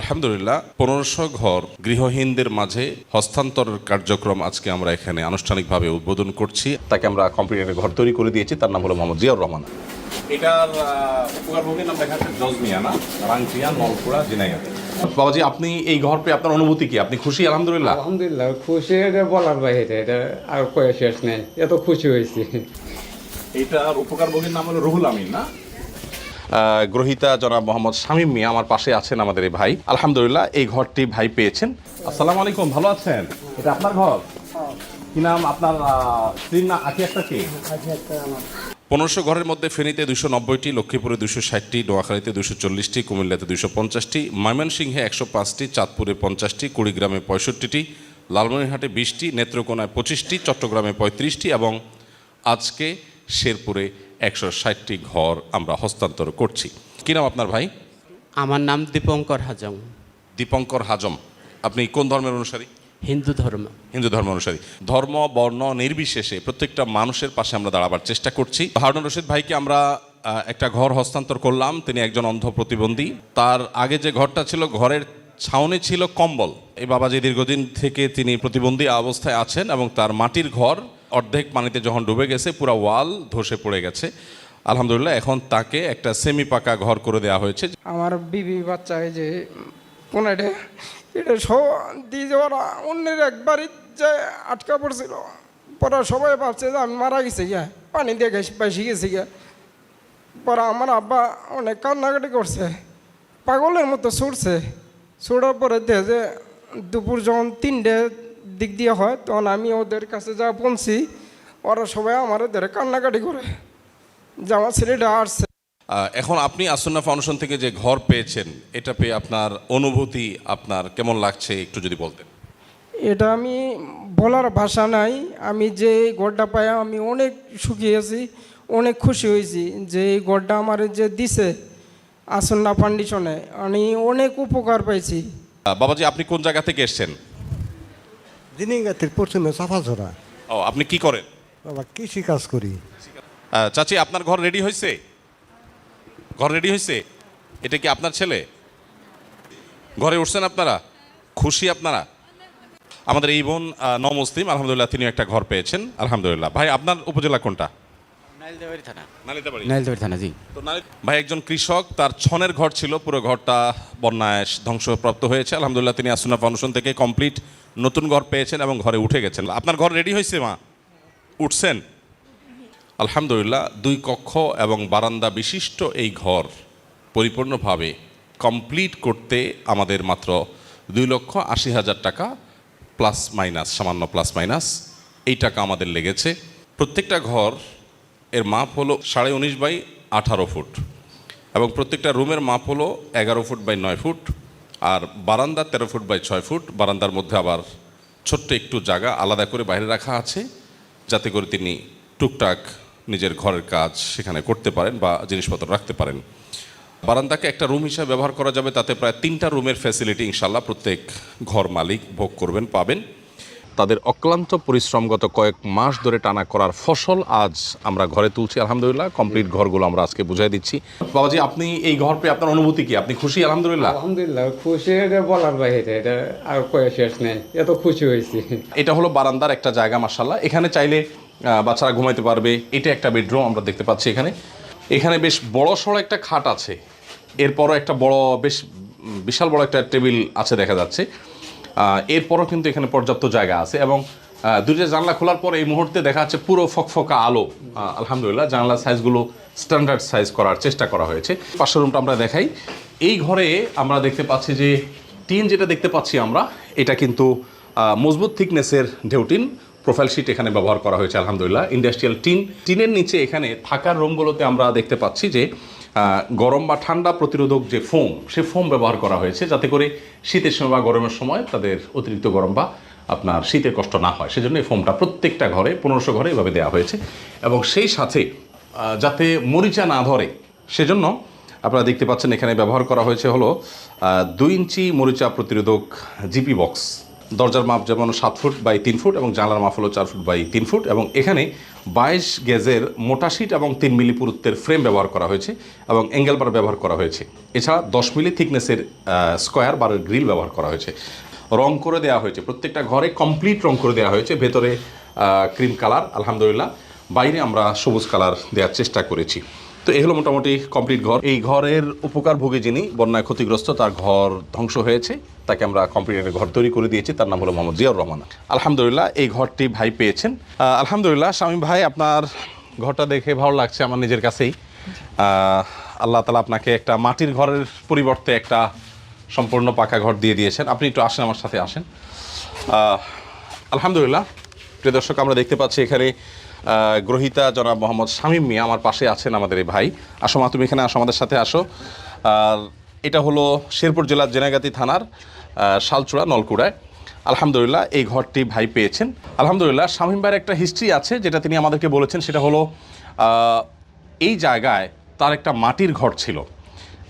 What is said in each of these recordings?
আলহামদুলিল্লাহ পনেরোশো ঘর গৃহহীনদের মাঝে হস্তান্তরের কার্যক্রম আজকে আমরা এখানে আনুষ্ঠানিকভাবে উদ্বোধন করছি। তাকে আমরা কম্পিউটারে ঘর তৈরি করে দিয়েছি তার নাম হলো মোহাম্মদ জিয়াউর রহমান। এটার উপকারভোগীর নাম দেখা যাচ্ছে জজমিয়া না? রাংচিয়া নলপুরা জিনাইয়া বাবাজি আপনি এই ঘর পেয়ে আপনার অনুভূতি কি? আপনি খুশি? আলহামদুলিল্লাহ। আলহামদুলিল্লাহ খুশি এটা বলার বাইরে এটা আর কয়ে শেষ নেই এত খুশি হয়েছি। এটার উপকারভোগীর নাম হলো রুহুল আমিন না? গ্রহিতা জনাব মোহাম্মদ শামীম মিয়া আমার পাশে আছেন আমাদের এই ভাই। আলহামদুলিল্লাহ, এই ঘরটি ভাই পেয়েছেন। আসসালামু আলাইকুম, ভালো আছেন? এটা আপনার ঘর? কি নাম আপনার স্ত্রীর না আখি একটা পনেরোশো ঘরের মধ্যে ফেনীতে দুশো নব্বইটি, লক্ষ্মীপুরে দুশো ষাটটি, নোয়াখালীতে দুশো চল্লিশটি, কুমিল্লাতে দুশো পঞ্চাশটি, ময়মনসিংহে একশো পাঁচটি, চাঁদপুরে পঞ্চাশটি, কুড়িগ্রামে পঁয়ষট্টিটি, লালমনিরহাটে বিশটি, নেত্রকোনায় পঁচিশটি, চট্টগ্রামে পঁয়ত্রিশটি এবং আজকে শেরপুরে একশো ষাটটি ঘর আমরা হস্তান্তর করছি। কি নাম আপনার ভাই? আমার নাম দীপঙ্কর হাজম দীপঙ্কর হাজম আপনি কোন ধর্মের অনুসারী? হিন্দু ধর্ম। হিন্দু ধর্ম অনুসারী। ধর্ম বর্ণ নির্বিশেষে প্রত্যেকটা মানুষের পাশে আমরা দাঁড়াবার চেষ্টা করছি। হারুন রশিদ ভাইকে আমরা একটা ঘর হস্তান্তর করলাম। তিনি একজন অন্ধ প্রতিবন্ধী। তার আগে যে ঘরটা ছিল ঘরের ছাউনি ছিল কম্বল। এই বাবাজি দীর্ঘদিন থেকে তিনি প্রতিবন্ধী অবস্থায় আছেন এবং তার মাটির ঘর অর্ধেক পানিতে যখন ডুবে গেছে, পুরো ওয়াল ধসে পড়ে গেছে। আলহামদুলিল্লাহ, এখন তাকে একটা সেমি পাকা ঘর করে দেওয়া হয়েছে। আমার বিবি বাচ্চা যে পোনাটে, এটা সব দিয়ে যাওয়ার অন্যের একবারই যে আটকা পড়ছিল। পরে সবাই ভাবছে যে আমি মারা গেছি গিয়া, পানি দিয়ে গেছি বেশি গেছি গিয়া। পরে আমার আব্বা অনেক কান্নাকাটি করছে, পাগলের মতো ছুটছে। ছুটার পরে দেখে যে দুপুর যখন তিনটে দিক দিয়ে হয় তখন আমি ওদের কাছে যা পৌঁছি ওরা সবাই আমার ধরে কান্নাকাটি করে যে আমার ছেলেটা আসছে। এখন আপনি আসন্না ফাউন্ডেশন থেকে যে ঘর পেয়েছেন এটা পেয়ে আপনার অনুভূতি আপনার কেমন লাগছে একটু যদি বলতেন? এটা আমি বলার ভাষা নাই আমি যে গড়টা পাই আমি অনেক সুখী আছি অনেক খুশি হয়েছি যে এই গড়টা আমার যে দিছে আসন্না ফাউন্ডেশনে আমি অনেক উপকার পাইছি। বাবাজি আপনি কোন জায়গা থেকে এসেছেন? দিনিঙ্গাতির পশ্চিমে চাফাঝোরা ও আপনি কি করেন? বাবা কৃষি কাজ করি। আহ, চাচি আপনার ঘর রেডি হয়েছে ঘর রেডি হয়েছে এটা কি আপনার ছেলে? ঘরে উঠছেন আপনারা? খুশি আপনারা? আমাদের এই বোন আহ, নমুসলিম আলহামদুলিল্লাহ তিনি একটা ঘর পেয়েছেন। আলহামদুলিল্লাহ। ভাই আপনার উপজেলা কোনটা? নালিতাবাড়ি থানা। জি। তো নারী- ভাই একজন কৃষক তার ছনের ঘর ছিল পুরো ঘরটা বন্যায় ধ্বংসপ্রাপ্ত হয়েছে। আলহামদুলিল্লাহ তিনি আসুনা ফাউন্ডেশন থেকে কমপ্লিট নতুন ঘর পেয়েছেন এবং ঘরে উঠে গেছেন। আপনার ঘর রেডি হয়েছে মা? উঠছেন? আলহামদুলিল্লাহ দুই কক্ষ এবং বারান্দা বিশিষ্ট এই ঘর পরিপূর্ণভাবে কমপ্লিট করতে আমাদের মাত্র দুই লক্ষ আশি হাজার টাকা প্লাস মাইনাস সামান্য প্লাস মাইনাস এই টাকা আমাদের লেগেছে। প্রত্যেকটা ঘর এর মাপ হলো সাড়ে উনিশ বাই আঠারো ফুট। এবং প্রত্যেকটা রুমের মাপ হলো এগারো ফুট বাই নয় ফুট, আর বারান্দা তেরো ফুট বাই ছয় ফুট। বারান্দার মধ্যে আবার ছোট্ট একটু জায়গা আলাদা করে বাইরে রাখা আছে, যাতে করে তিনি টুকটাক নিজের ঘরের কাজ সেখানে করতে পারেন বা জিনিসপত্র রাখতে পারেন। বারান্দাকে একটা রুম হিসাবে ব্যবহার করা যাবে, তাতে প্রায় তিনটা রুমের ফ্যাসিলিটি ইনশাল্লাহ প্রত্যেক ঘর মালিক ভোগ করবেন, পাবেন। তাদের অক্লান্ত পরিশ্রমগত কয়েক মাস ধরে টানা করার ফসল আজ আমরা ঘরে তুলছি আলহামদুলিল্লাহ। কমপ্লিট ঘরগুলো আমরা আজকে বুঝাই দিচ্ছি। বাবাজি আপনি এই ঘর পেয়ে আপনার অনুভূতি কি? আপনি খুশি আলহামদুলিল্লাহ? আলহামদুলিল্লাহ খুশি এটা বলার বাইরে এটা আর কয়ে শেষ নেই। এত খুশি হয়েছি। এটা হলো বারান্দার একটা জায়গা মার্শাল্লাহ এখানে চাইলে বাচ্চারা ঘুমাইতে পারবে। এটা একটা বেডরুম আমরা দেখতে পাচ্ছি এখানে। এখানে বেশ বড় সড়ো একটা খাট আছে। এরপরও একটা বড় বেশ বিশাল বড় একটা টেবিল আছে দেখা যাচ্ছে। এরপরও কিন্তু এখানে পর্যাপ্ত জায়গা আছে এবং দুইটা জানলা খোলার পর এই মুহূর্তে দেখা যাচ্ছে পুরো ফকফকা আলো আলহামদুলিল্লাহ জানলার সাইজগুলো স্ট্যান্ডার্ড সাইজ করার চেষ্টা করা হয়েছে। পাশের রুমটা আমরা দেখাই। এই ঘরে আমরা দেখতে পাচ্ছি যে, টিন যেটা দেখতে পাচ্ছি আমরা, এটা কিন্তু মজবুত থিকনেসের ঢেউটিন প্রোফাইল শিট এখানে ব্যবহার করা হয়েছে, আলহামদুলিল্লাহ। Industrial tin. টিনের নিচে এখানে থাকার রুমগুলোতে আমরা দেখতে পাচ্ছি যে গরম বা ঠান্ডা প্রতিরোধক যে ফোম, সে ফোম ব্যবহার করা হয়েছে যাতে করে শীতের সময় বা গরমের সময় তাদের অতিরিক্ত গরম বা আপনার শীতের কষ্ট না হয়। সেজন্য এই ফোমটা প্রত্যেকটা ঘরে, পনেরোশো ঘরে এভাবে দেওয়া হয়েছে এবং সেই সাথে যাতে মরিচা না ধরে, সেজন্য আপনারা দেখতে পাচ্ছেন এখানে ব্যবহার করা হয়েছে হলো দুই ইঞ্চি মরিচা প্রতিরোধক জিপি বক্স। দরজার মাপ যেমন সাত ফুট বাই তিন ফুট এবং জানলার মাপ হলো চার ফুট বাই তিন ফুট এবং এখানে বাইশ গেজের মোটা শিট এবং তিন মিলি পুরুত্বের ফ্রেম ব্যবহার করা হয়েছে এবং অ্যাঙ্গেল বার ব্যবহার করা হয়েছে। এছাড়া দশ মিলি থিকনেসের স্কোয়ার বারের গ্রিল ব্যবহার করা হয়েছে। রং করে দেওয়া হয়েছে। প্রত্যেকটা ঘরে কমপ্লিট রং করে দেওয়া হয়েছে। ভেতরে ক্রিম কালার আলহামদুলিল্লাহ। বাইরে আমরা সবুজ কালার দেওয়ার চেষ্টা করেছি। তো এই হলো মোটামুটি কমপ্লিট ঘর। এই ঘরের উপকার উপকারভোগী যিনি বন্যায় ক্ষতিগ্রস্ত, তার ঘর ধ্বংস হয়েছে। তাকে আমরা কমপ্লিট ঘর তৈরি করে দিয়েছি। তার নাম হলো মোহাম্মদ জিয়াউর রহমান। আলহামদুলিল্লাহ, এই ঘরটি ভাই পেয়েছেন। আলহামদুলিল্লাহ, স্বামী ভাই, আপনার ঘরটা দেখে ভালো লাগছে আমার নিজের কাছেই। আল্লাহ তালা আপনাকে একটা মাটির ঘরের পরিবর্তে একটা সম্পূর্ণ পাকা ঘর দিয়ে দিয়েছেন। আপনি একটু আসেন, আমার সাথে আসেন। আলহামদুলিল্লাহ, প্রিয় দর্শক, আমরা দেখতে পাচ্ছি এখানে গ্রহিতা জনাব মোহাম্মদ শামীম মিয়া আমার পাশে আছেন আমাদের এই ভাই। আসো মা, তুমি এখানে আসো, আমাদের সাথে আসো। আর এটা হলো শেরপুর জেলার জেনাগাতি থানার শালচূড়া, নলকুড়ায়। আলহামদুলিল্লাহ, এই ঘরটি ভাই পেয়েছেন। আলহামদুলিল্লাহ, শামীম ভাইয়ের একটা হিস্ট্রি আছে, যেটা তিনি আমাদেরকে বলেছেন, সেটা হলো এই জায়গায় তার একটা মাটির ঘর ছিল।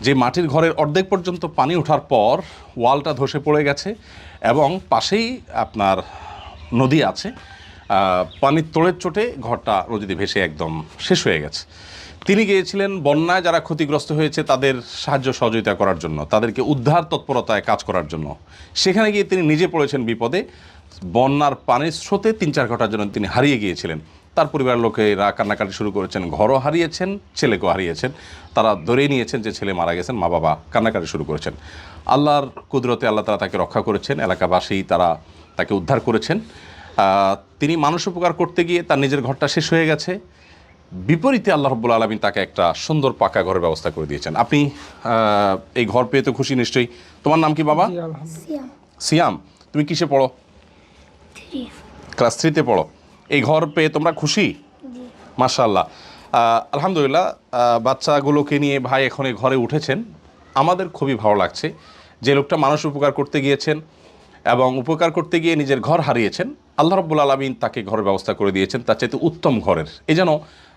যে মাটির ঘরের অর্ধেক পর্যন্ত পানি ওঠার পর ওয়ালটা ধসে পড়ে গেছে এবং পাশেই আপনার নদী আছে। পানির তোড়ের চোটে ঘরটা নদীতে ভেসে একদম শেষ হয়ে গেছে। তিনি গিয়েছিলেন বন্যায়, যারা ক্ষতিগ্রস্ত হয়েছে তাদের সাহায্য সহযোগিতা করার জন্য, তাদেরকে উদ্ধার তৎপরতায় কাজ করার জন্য। সেখানে গিয়ে তিনি নিজে পড়েছেন বিপদে। বন্যার পানির স্রোতে তিন চার ঘণ্টার জন্য তিনি হারিয়ে গিয়েছিলেন। তার পরিবারের লোকেরা কান্নাকাটি শুরু করেছেন, ঘরও হারিয়েছেন, ছেলেকেও হারিয়েছেন। তারা ধরেই নিয়েছেন যে ছেলে মারা গেছেন, মা বাবা কান্নাকাটি শুরু করেছেন। আল্লাহর কুদরতে আল্লাহ তারা তাকে রক্ষা করেছেন, এলাকাবাসী তারা তাকে উদ্ধার করেছেন। তিনি মানুষ উপকার করতে গিয়ে তার নিজের ঘরটা শেষ হয়ে গেছে। বিপরীতে আল্লাহ রব্বুল আলমিন তাকে একটা সুন্দর পাকা ঘরের ব্যবস্থা করে দিয়েছেন। আপনি এই ঘর পেয়ে তো খুশি নিশ্চয়ই। তোমার নাম কি বাবা? সিয়াম। তুমি কিসে পড়ো? ক্লাস থ্রিতে পড়ো। এই ঘর পেয়ে তোমরা খুশি? মাশাল্লাহ আলহামদুলিল্লাহ বাচ্চাগুলোকে নিয়ে ভাই এখন এই ঘরে উঠেছেন। আমাদের খুবই ভালো লাগছে। যে লোকটা মানুষ উপকার করতে গিয়েছেন এবং উপকার করতে গিয়ে নিজের ঘর হারিয়েছেন। আল্লাহ রব্বুল আলমিন তাকে ঘরের ব্যবস্থা করে দিয়েছেন, তার চাইতে উত্তম ঘরের। এই যেন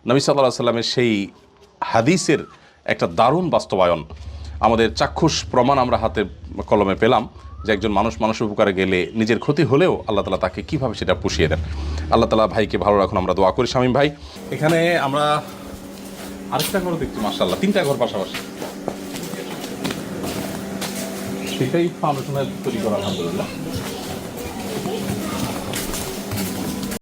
নবী সাল্লাহ সাল্লামের সেই হাদিসের একটা দারুণ বাস্তবায়ন, আমাদের চাক্ষুষ প্রমাণ আমরা হাতে কলমে পেলাম যে একজন মানুষ মানুষ উপকারে গেলে নিজের ক্ষতি হলেও আল্লাহ তালা তাকে কীভাবে সেটা পুষিয়ে দেন। আল্লাহ তালা ভাইকে ভালো রাখুন, আমরা দোয়া করি। শামীম ভাই, এখানে আমরা আরেকটা ঘর দেখছি মার্শাল্লাহ তিনটা ঘর পাশাপাশি। সেটাই ফাউন্ডেশনের তৈরি করা আলহামদুলিল্লাহ।